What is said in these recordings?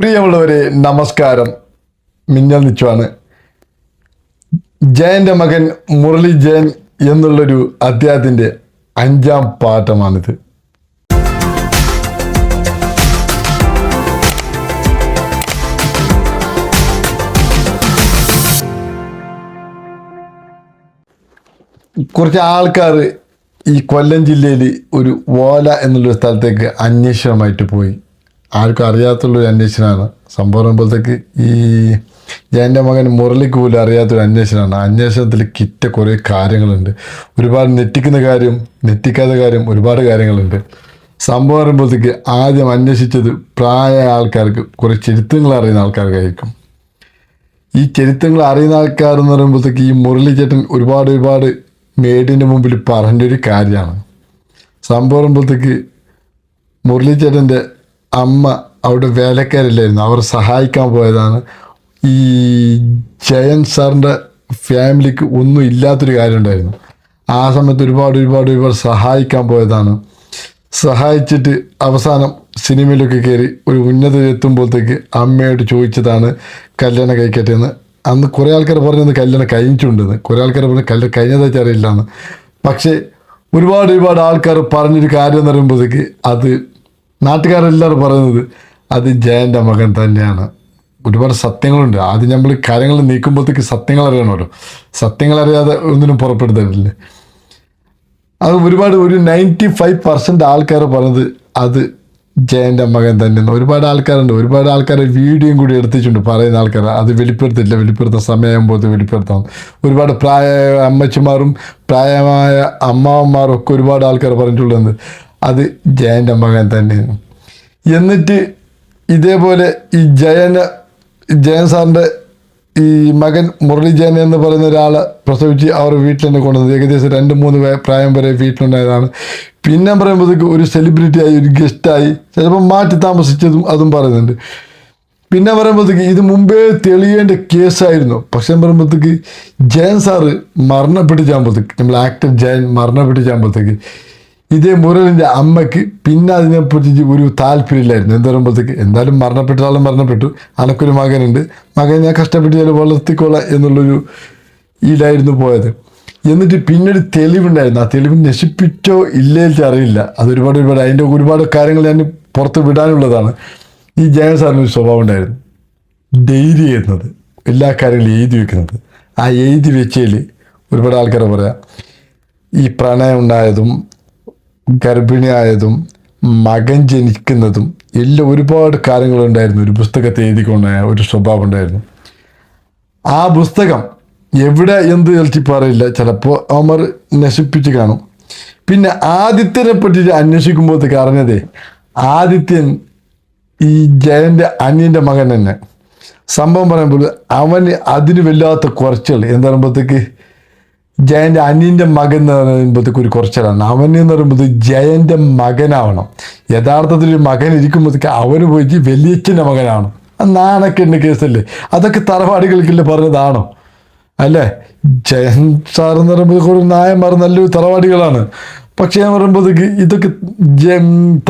പ്രിയമുള്ളവരെ നമസ്കാരം. മിന്നൽ നിച്ചുവാണ് ജയന്റെ മകൻ മുരളി ജയൻ എന്നുള്ളൊരു അദ്ദേഹത്തിന്റെ അഞ്ചാം പാഠമാണിത്. കുറച്ച് ആൾക്കാർ ഈ കൊല്ലം ജില്ലയിൽ ഒരു ഓല എന്നുള്ളൊരു സ്ഥലത്തേക്ക് അന്വേഷണമായിട്ട് പോയി. ആർക്കും അറിയാത്തുള്ളൊരു അന്വേഷണമാണ്. സംഭവം പറയുമ്പോഴത്തേക്ക് ഈ എന്റെ മകൻ മുരളിക്ക് പോലും അറിയാത്തൊരു അന്വേഷണമാണ്. അന്വേഷണത്തിൽ കിറ്റ കുറേ കാര്യങ്ങളുണ്ട്. ഒരുപാട് നെറ്റിക്കുന്ന കാര്യം നെറ്റിക്കാത്ത കാര്യം ഒരുപാട് കാര്യങ്ങളുണ്ട്. സംഭവം പറയുമ്പോഴത്തേക്ക് ആദ്യം അന്വേഷിച്ചത് പ്രായ ആൾക്കാർക്ക് കുറേ ചരിത്രങ്ങൾ അറിയുന്ന ആൾക്കാർക്കായിരിക്കും. ഈ ചരിത്രങ്ങൾ അറിയുന്ന ആൾക്കാർ എന്ന് പറയുമ്പോഴത്തേക്ക് ഈ മുരളി ചേട്ടൻ ഒരുപാട് ഒരുപാട് മേഡിന്റെ മുമ്പിൽ പറഞ്ഞൊരു കാര്യമാണ്. സംഭവം പറയുമ്പോഴത്തേക്ക് മുരളിച്ചേട്ടന്റെ അമ്മ അവിടെ വേലക്കാരില്ലായിരുന്നു. അവർ സഹായിക്കാൻ പോയതാണ്. ഈ ജയൻ സാറിന്റെ ഫാമിലിക്ക് ഒന്നും ഇല്ലാത്തൊരു കാര്യം ഉണ്ടായിരുന്നു ആ സമയത്ത് ഒരുപാട് ഒരുപാട് ഒരുപാട് സഹായിക്കാൻ പോയതാണ്. സഹായിച്ചിട്ട് അവസാനം സിനിമയിലൊക്കെ കയറി ഒരു ഉന്നത എത്തുമ്പോഴത്തേക്ക് അമ്മയോട് ചോദിച്ചതാണ് കല്യാണം കഴിക്കട്ടെ എന്ന്. അന്ന് കുറേ ആൾക്കാർ പറഞ്ഞത് കല്യാണം കഴിഞ്ഞിട്ടുണ്ടെന്ന് കുറേ ആൾക്കാർ പറഞ്ഞു കല്യാണം കഴിഞ്ഞതായിട്ട് അറിയില്ലാന്ന് പക്ഷേ ഒരുപാട് ഒരുപാട് ആൾക്കാർ പറഞ്ഞൊരു കാര്യം എന്ന് പറയുമ്പോഴത്തേക്ക് അത് നാട്ടുകാരെല്ലാവരും പറയുന്നത് അത് ജയന്റെ മകൻ തന്നെയാണ്. ഒരുപാട് സത്യങ്ങളുണ്ട്. ആദ്യം നമ്മൾ കാര്യങ്ങൾ നീക്കുമ്പോഴത്തേക്ക് സത്യങ്ങൾ അറിയണമല്ലോ. സത്യങ്ങൾ അറിയാതെ ഒന്നിനും പുറപ്പെടുത്തില്ലേ അത് ഒരുപാട് ഒരു നയന്റി ഫൈവ് പെർസെന്റ് ആൾക്കാർ പറഞ്ഞത് അത് ജയന്റെ മകൻ തന്നെയാണ്. ഒരുപാട് ആൾക്കാരുണ്ട്. ഒരുപാട് ആൾക്കാരെ വീഡിയോയും കൂടി എടുത്തിട്ടുണ്ട് പറയുന്ന ആൾക്കാർ അത് വെളിപ്പെടുത്തില്ല. സമയം സമയമാകുമ്പോൾ വെളിപ്പെടുത്താം. ഒരുപാട് പ്രായ അമ്മച്ചിമാരും പ്രായമായ അമ്മാവന്മാരും ഒക്കെ ഒരുപാട് ആൾക്കാർ പറഞ്ഞിട്ടുള്ളത് അത് ജയന്റെ മകൻ തന്നെയാണ്. എന്നിട്ട് ഇതേപോലെ ഈ ജയന് ജയൻ സാറിന്റെ ഈ മകൻ മുരളി ജയൻ എന്ന് പറയുന്ന ഒരാളെ പ്രസവിച്ച് അവർ വീട്ടിൽ തന്നെ കൊണ്ടുവന്നത് ഏകദേശം രണ്ട് മൂന്ന് പ്രായം വരെ വീട്ടിലുണ്ടായതാണ്. പിന്നെ പറയുമ്പോഴത്തേക്ക് ഒരു സെലിബ്രിറ്റിയായി ഒരു ഗസ്റ്റായി ചിലപ്പോൾ മാറ്റി താമസിച്ചതും അതും പറയുന്നുണ്ട്. പിന്നെ പറയുമ്പോഴത്തേക്ക് ഇത് മുമ്പേ തെളിയേണ്ട കേസായിരുന്നു പക്ഷെ പറയുമ്പോഴത്തേക്ക് ജയൻ സാറ് മരണപ്പെട്ടിച്ചാകുമ്പോഴത്തേക്ക് നമ്മൾ ആക്ടർ ജയൻ മരണപ്പെട്ടിച്ചാകുമ്പോഴത്തേക്ക് ഇതേ മുരളിന്റെ അമ്മയ്ക്ക് പിന്നെ അതിനെപ്പറ്റി ഒരു താല്പര്യമില്ലായിരുന്നു. എന്താ പറയുമ്പോഴത്തേക്ക് എന്തായാലും മരണപ്പെട്ട ആളും മരണപ്പെട്ടു. അനക്കൊരു മകനുണ്ട്. മകൻ ഞാൻ കഷ്ടപ്പെട്ട് ഞാൻ വളർത്തിക്കോളാം എന്നുള്ളൊരു ഇതിലായിരുന്നു പോയത്. എന്നിട്ട് പിന്നൊരു തെളിവുണ്ടായിരുന്നു. ആ തെളിവ് നശിപ്പിച്ചോ ഇല്ലേ അറിയില്ല. അതൊരുപാട് ഒരുപാട് അതിന്റെ ഒരുപാട് കാര്യങ്ങൾ ഞാൻ പുറത്ത് വിടാനുള്ളതാണ്. ഈ ജയൻ സാറിന് ഒരു സ്വഭാവം ഉണ്ടായിരുന്നു. ഡെയിലി ചെയ്യുന്നത് എല്ലാ കാര്യങ്ങളും എഴുതി വെക്കുന്നത്. ആ എഴുതി വെച്ചതിൽ ഒരുപാട് ആൾക്കാരെ പറയാം. ഈ പ്രണയം ഉണ്ടായതും ഗർഭിണിയായതും മകൻ ജനിക്കുന്നതും എല്ലാം ഒരുപാട് കാര്യങ്ങളുണ്ടായിരുന്നു. ഒരു പുസ്തകത്തെ എഴുതിക്കൊണ്ട ഒരു സ്വഭാവം ഉണ്ടായിരുന്നു. ആ പുസ്തകം എവിടെ എന്ത് കളിച്ച് പറയില്ല. ചിലപ്പോൾ അമർ നശിപ്പിച്ച് കാണും. പിന്നെ ആദിത്യനെ പറ്റി അന്വേഷിക്കുമ്പോൾ അറിഞ്ഞതേ ആദിത്യൻ ഈ ജയന്റെ അനിയന്റെ മകൻ തന്നെ. സംഭവം പറയുമ്പോൾ അവന് അതിന് വല്ലാത്ത കുറച്ചുകൾ എന്താ പറയുമ്പോഴത്തേക്ക്? ജയന്റെ അനിയന്റെ മകൻ എന്ന് പറയുമ്പോഴത്തേക്ക് ഒരു കുറച്ചിലാണ്. അവൻ എന്ന് പറയുമ്പോൾ ജയന്റെ മകനാവണം. യഥാർത്ഥത്തിൽ ഒരു മകൻ ഇരിക്കുമ്പോഴത്തേക്ക് അവന് പോയി വലിയച്ഛന്റെ മകനാണ് നാണൊക്കെ നാണക്കേണ്ട കേസല്ലേ? അതൊക്കെ തറവാടികൾക്കില്ല പറഞ്ഞതാണോ. അല്ലേ? ജയൻ സാർ എന്ന് പറയുമ്പോൾ കുറേ നായന്മാർ നല്ലൊരു തറവാടികളാണ്. പക്ഷേ ഞാൻ പറയുമ്പോഴത്തേക്ക് ഇതൊക്കെ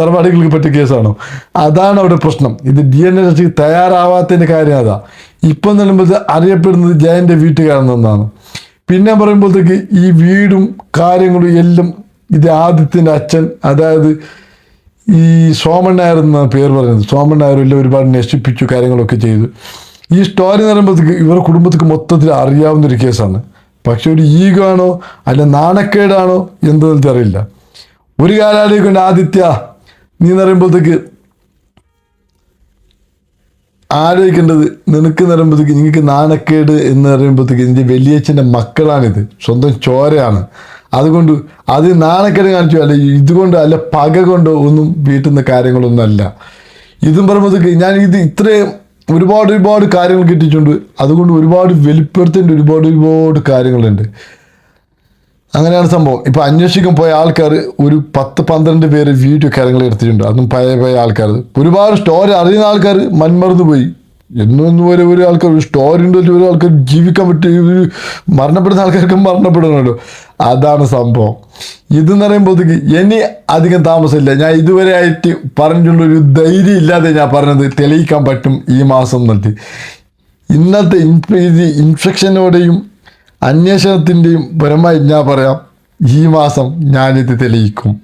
തറവാടികൾക്ക് പറ്റിയ കേസാണോ. അതാണ് അവിടെ പ്രശ്നം. ഇത് ഡി എൻ എ തയ്യാറാവാത്തതിന്റെ കാര്യം അതാ. ഇപ്പം എന്ന് പറയുമ്പോൾ അറിയപ്പെടുന്നത് ജയന്റെ വീട്ടുകാരെന്നാണ് പിന്നെ പറയുമ്പോഴത്തേക്ക് ഈ വീടും കാര്യങ്ങളും എല്ലാം ഇത് ആദിത്യന്റെ അച്ഛൻ അതായത് ഈ സോമൻ നായർ എന്ന പേര് പറയുന്നത്. സോമൻ നായർ എല്ലാം ഒരുപാട് നശിപ്പിച്ചു കാര്യങ്ങളൊക്കെ ചെയ്തു. ഈ സ്റ്റോറി എന്ന് പറയുമ്പോഴത്തേക്ക് ഇവരുടെ കുടുംബത്തിക്ക് മൊത്തത്തിൽ അറിയാവുന്ന ഒരു കേസാണ്. പക്ഷെ ഒരു ഈഗോ ആണോ അല്ല നാണക്കേടാണോ എന്തെന്ന് അറിയില്ല ഒരു കാലാലോചിക്കൊണ്ട് ആദിത്യ നീ എന്ന് പറയുമ്പോഴത്തേക്ക് ആലോചിക്കേണ്ടത് നിനക്ക് എന്ന് പറയുമ്പോഴത്തേക്ക് നിങ്ങൾക്ക് നാണക്കേട് എന്ന് പറയുമ്പോഴത്തേക്ക് നിന്റെ വലിയച്ഛന്റെ മക്കളാണിത്. സ്വന്തം ചോരയാണ്. അതുകൊണ്ട് അത് നാണക്കേട് കാണിച്ചു. അല്ല ഇതുകൊണ്ട് അല്ല പക കൊണ്ടോ ഒന്നും വീട്ടിൽ നിന്ന് കാര്യങ്ങളൊന്നും അല്ല. ഇതും പറയുമ്പോഴത്തേക്ക് ഞാൻ ഇത് ഇത്രയും ഒരുപാട് ഒരുപാട് കാര്യങ്ങൾ കിട്ടിയിട്ടുണ്ട്. അതുകൊണ്ട് ഒരുപാട് വെളിപ്പെടുത്തേണ്ട ഒരുപാട് ഒരുപാട് കാര്യങ്ങളുണ്ട്. അങ്ങനെയാണ് സംഭവം. ഇപ്പോൾ അന്വേഷിക്കാൻ പോയ ആൾക്കാർ ഒരു പത്ത് പന്ത്രണ്ട് പേര് വീഡിയോ കാര്യങ്ങൾ എടുത്തിട്ടുണ്ട്. അതും പഴയ പഴയ ആൾക്കാർ ഒരുപാട് സ്റ്റോറി അറിയുന്ന ആൾക്കാർ മൺമറന്നു പോയി. എന്നും എന്നും ഒരു ഒരു ആൾക്കാർ ഒരു സ്റ്റോറി ഉണ്ടല്ലോ ഒരു ആൾക്കാർ ജീവിക്കാൻ പറ്റും മരണപ്പെടുന്ന ആൾക്കാർക്ക് മരണപ്പെടുന്നുണ്ടോ അതാണ് സംഭവം. ഇതെന്ന് പറയുമ്പോഴത്തേക്ക് ഇനി അധികം താമസമില്ല. ഞാൻ ഇതുവരെ ആയിട്ട് പറഞ്ഞിട്ടുള്ള ഒരു ധൈര്യം ഇല്ലാതെ ഞാൻ പറഞ്ഞത് തെളിയിക്കാൻ പറ്റും ഈ മാസം എന്നിട്ട് ഇന്നത്തെ ഇൻഫെക്ഷനോടെയും അന്വേഷണത്തിന്റെയും പരമായി ഞാൻ പറയാം ഈ മാസം ഞാനിത് തെളിയിക്കും.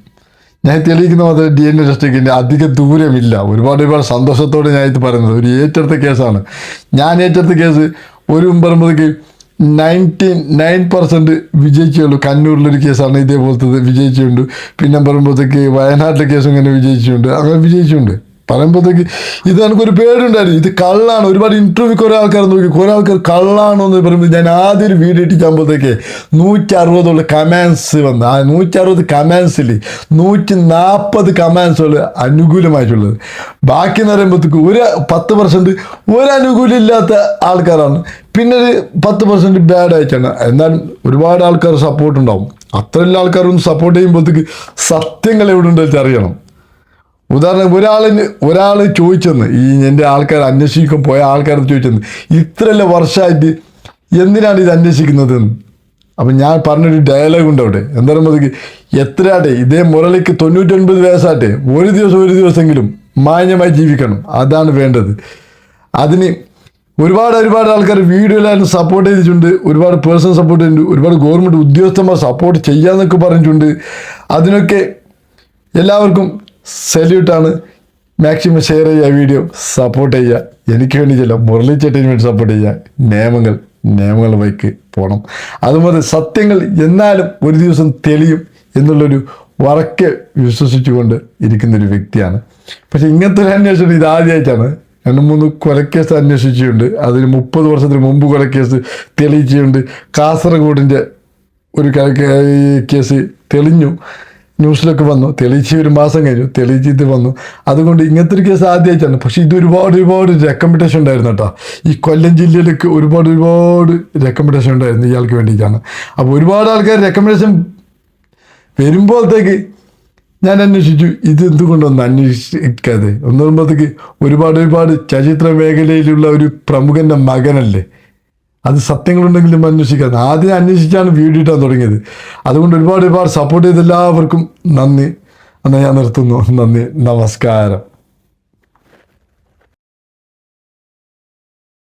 ഞാൻ തെളിയിക്കുന്ന മാത്രം ഡി എൻ എ ടെസ്റ്റിന്റെ അധിക ദൂരമില്ല. ഒരുപാട് ഒരുപാട് സന്തോഷത്തോടെ ഞാൻ ഇത് പറയുന്നത്. ഒരു ഏറ്റെടുത്ത കേസാണ്. ഞാൻ ഏറ്റെടുത്ത കേസ് ഒരു പറയുമ്പോഴേക്ക് നയന്റി നയൻ പെർസെന്റ് വിജയിച്ചുള്ളൂ കണ്ണൂരിലൊരു കേസാണ് ഇതേപോലത്തത് വിജയിച്ചിട്ടുണ്ട്. പിന്നെ പറയുമ്പോഴത്തേക്ക് വയനാട്ടിലെ കേസ് ഇങ്ങനെ വിജയിച്ചിട്ടുണ്ട്. അങ്ങനെ വിജയിച്ചിട്ടുണ്ട്. പറയുമ്പോഴത്തേക്ക് ഇത് എനിക്കൊരു പേരുണ്ടായിരുന്നു ഇത് കള്ളാണ്. ഒരുപാട് ഇന്റർവ്യൂ കുറേ ആൾക്കാർ നോക്കി. കുറേ ആൾക്കാർ കള്ളാണോ എന്ന് പറയുമ്പോൾ ഞാൻ ആദ്യം ഒരു വീഡിയോ ഇട്ടിട്ടാകുമ്പോഴത്തേക്ക് നൂറ്റി അറുപതുള്ള കമാൻസ് വന്ന്. ആ നൂറ്റി അറുപത് കമാൻസിൽ നൂറ്റി നാൽപ്പത് കമാൻസുകൾ അനുകൂലമായിട്ടുള്ളത്. ബാക്കി എന്ന് പറയുമ്പോഴത്തേക്ക് ഒരു പത്ത് പെർസെന്റ് ഒരു അനുകൂലം ഇല്ലാത്ത ആൾക്കാരാണ്. പിന്നെ ഒരു പത്ത് പെർസെന്റ് ബാഡ് ആയിട്ടാണ്. എന്നാൽ ഒരുപാട് ആൾക്കാർ സപ്പോർട്ട് ഉണ്ടാവും. അത്രയുള്ള ആൾക്കാരൊന്നും സപ്പോർട്ട് ചെയ്യുമ്പോഴത്തേക്ക് സത്യങ്ങൾ എവിടെ ഉണ്ടെന്ന് അറിയണം. ഉദാഹരണം ഒരാളിന് ഒരാൾ ചോദിച്ചെന്ന് ഈ എന്റെ ആൾക്കാർ അന്വേഷിക്കാൻ പോയ ആൾക്കാർ ചോദിച്ചെന്ന് ഇത്രയല്ല വർഷമായിട്ട് എന്തിനാണ് ഇത് അന്വേഷിക്കുന്നത് എന്ന് അപ്പം ഞാൻ പറഞ്ഞൊരു ഡയലോഗ് ഉണ്ട് അവിടെ. എന്താ എത്ര എത്രയാട്ടെ ഇതേ മുരളിക്ക് തൊണ്ണൂറ്റൊൻപത് വയസ്സാട്ടെ ഒരു ദിവസം ഒരു ദിവസമെങ്കിലും മാന്യമായി ജീവിക്കണം. അതാണ് വേണ്ടത്. അതിന് ഒരുപാട് ഒരുപാട് ആൾക്കാർ വീഡിയോയിലായിരുന്നു സപ്പോർട്ട് ചെയ്തിട്ടുണ്ട്. ഒരുപാട് പേഴ്സണൽ സപ്പോർട്ട് ചെയ്തിട്ടുണ്ട് ഒരുപാട് ഗവൺമെന്റ് ഉദ്യോഗസ്ഥന്മാർ സപ്പോർട്ട് ചെയ്യാമെന്നൊക്കെ പറഞ്ഞിട്ടുണ്ട്. അതിനൊക്കെ എല്ലാവർക്കും സല്യൂട്ടാണ്. മാക്സിമം ഷെയർ ചെയ്യുക വീഡിയോ സപ്പോർട്ട് ചെയ്യുക. എനിക്ക് വേണ്ടി ചെല്ലാം മുരളി ചേട്ടന് വേണ്ടി സപ്പോർട്ട് ചെയ്യുക. നിയമങ്ങൾ നിയമങ്ങൾ വൈക്ക് പോകണം അതുപോലെ സത്യങ്ങൾ എന്നാലും ഒരു ദിവസം തെളിയും എന്നുള്ളൊരു വറക്കെ വിശ്വസിച്ചുകൊണ്ട് ഇരിക്കുന്നൊരു വ്യക്തിയാണ്. പക്ഷേ ഇങ്ങനത്തെ ഒരു അന്വേഷണം ഇത് ആദ്യമായിട്ടാണ്. രണ്ട് മൂന്ന് കൊലക്കേസ് അന്വേഷിച്ചിട്ടുണ്ട്. അതിന് മുപ്പത് വർഷത്തിന് മുമ്പ് കൊലക്കേസ് തെളിയിച്ചിട്ടുണ്ട്. കാസർഗോഡിന്റെ ഒരു കേസ് തെളിഞ്ഞു. ന്യൂസിലൊക്കെ വന്നു. തെളിയിച്ച് ഒരു മാസം കഴിഞ്ഞു. തെളിയിച്ചിട്ട് വന്നു. അതുകൊണ്ട് ഇങ്ങനത്തെ ഒരു കേസ് ആദ്യമായിട്ടാണ് പക്ഷേ ഇത് ഒരുപാട് ഒരുപാട് റെക്കമെൻഡേഷൻ ഉണ്ടായിരുന്നു കേട്ടോ. ഈ കൊല്ലം ജില്ലയിലേക്ക് ഒരുപാട് ഒരുപാട് റെക്കമെൻഡേഷൻ ഉണ്ടായിരുന്നു ഇയാൾക്ക് വേണ്ടിയിട്ടാണ്. അപ്പോൾ ഒരുപാട് ആൾക്കാർ റെക്കമെൻഡേഷൻ വരുമ്പോഴത്തേക്ക് ഞാൻ അന്വേഷിച്ചു. ഇത് എന്തുകൊണ്ടൊന്ന് അന്വേഷിക്കാതെ? ഒന്ന് വരുമ്പോഴത്തേക്ക് ഒരുപാട് ഒരുപാട് ചരിത്ര മേഖലയിലുള്ള ഒരു പ്രമുഖന്റെ മകനല്ലേ? അത് സത്യങ്ങളുണ്ടെങ്കിലും അന്വേഷിക്കാതെ ആദ്യം അന്വേഷിച്ചാണ് വീഡിയോ ഇട്ടാൻ തുടങ്ങിയത്. അതുകൊണ്ട് ഒരുപാട് ഒരുപാട് സപ്പോർട്ട് ചെയ്ത എല്ലാവർക്കും നന്ദി. എന്നാൽ ഞാൻ നിർത്തുന്നു. നന്ദി. നമസ്കാരം.